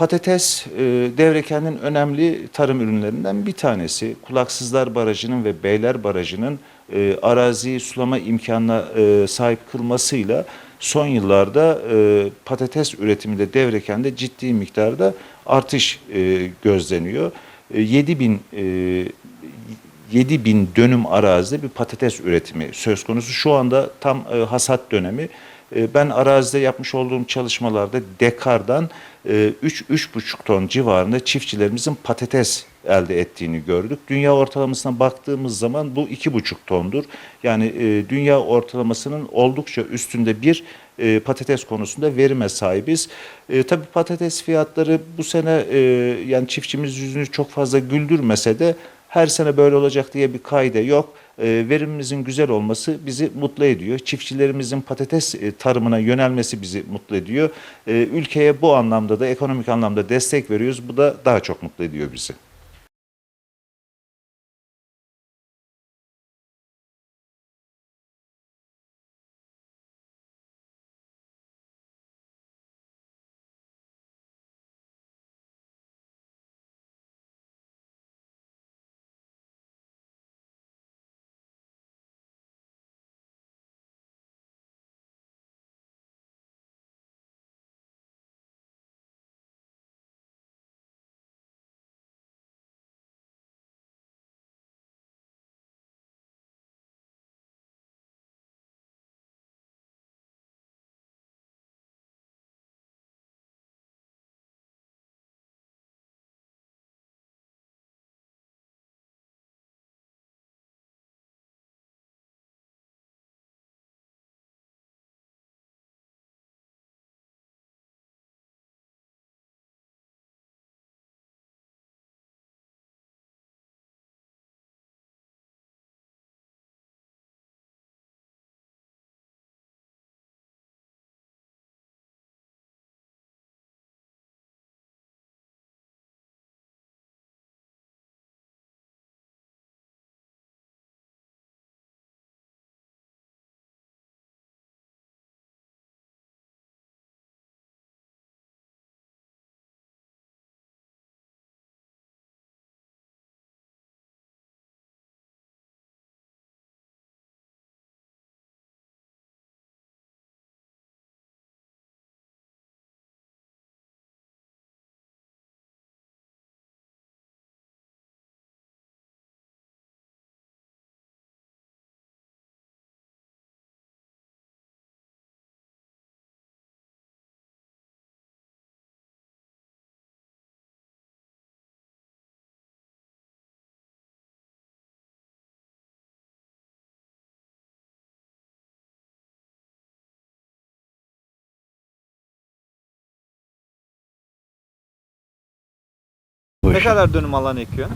patates e, Devreken'in önemli tarım ürünlerinden bir tanesi. Kulaksızlar Barajı'nın ve Beyler Barajı'nın e, araziyi sulama imkanına e, sahip kılmasıyla son yıllarda e, patates üretiminde Devreken'de ciddi miktarda artış e, gözleniyor. E, 7 bin e, 7 bin dönüm arazide bir patates üretimi söz konusu. Şu anda tam e, hasat dönemi. E, ben arazide yapmış olduğum çalışmalarda dekardan e, 3-3,5 ton civarında çiftçilerimizin patates elde ettiğini gördük. Dünya ortalamasına baktığımız zaman bu 2,5 tondur. Yani e, dünya ortalamasının oldukça üstünde bir e, patates konusunda verime sahibiz. E, tabii patates fiyatları bu sene e, yani çiftçimiz yüzünü çok fazla güldürmese de her sene böyle olacak diye bir kaide yok. E, verimimizin güzel olması bizi mutlu ediyor. Çiftçilerimizin patates e, tarımına yönelmesi bizi mutlu ediyor. E, ülkeye bu anlamda da ekonomik anlamda destek veriyoruz. Bu da daha çok mutlu ediyor bizi. Bu, Ne iş. kadar dönüm alan ekiyor?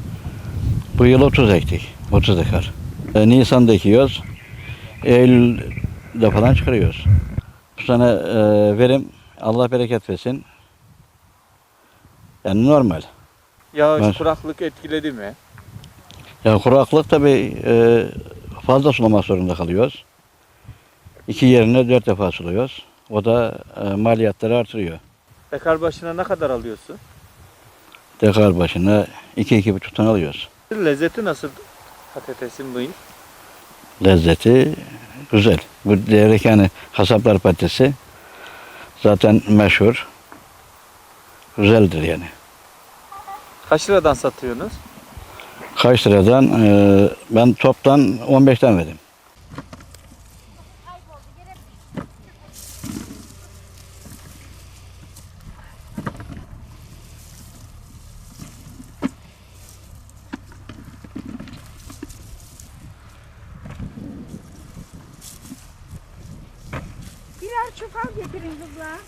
bu yıl 30 ektik. 30 dekar. E, Nisan'da ekiyoruz. Eylül'de falan çıkarıyoruz. Bu sene e, verim Allah bereket versin. Yani normal. Yağış, Evet. kuraklık etkiledi mi? Ya kuraklık tabii e, fazla sulamak zorunda kalıyoruz. İki yerine dört defa suluyoruz. O da e, maliyetleri artırıyor. Dekar başına ne kadar alıyorsun? Dekar başına iki iki buçuk ton alıyoruz. Lezzeti nasıl patatesin bu yıl? Lezzeti güzel. Bu Devrekanı Hasaplar patatesi zaten meşhur. Güzeldir yani. Kaç liradan satıyorsunuz? Kaç liradan? e, ben toptan 15'ten verdim. Birer çuval getirin kızlar.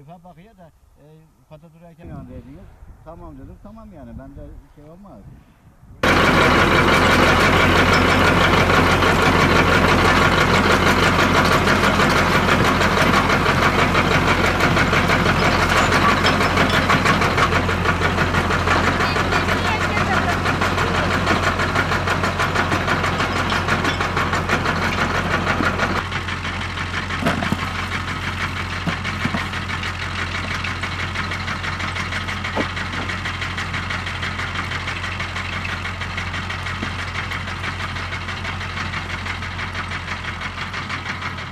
Şifa bakıya da e, patates durarken dediniz. Tamam dedim tamam yani bende şey olmaz.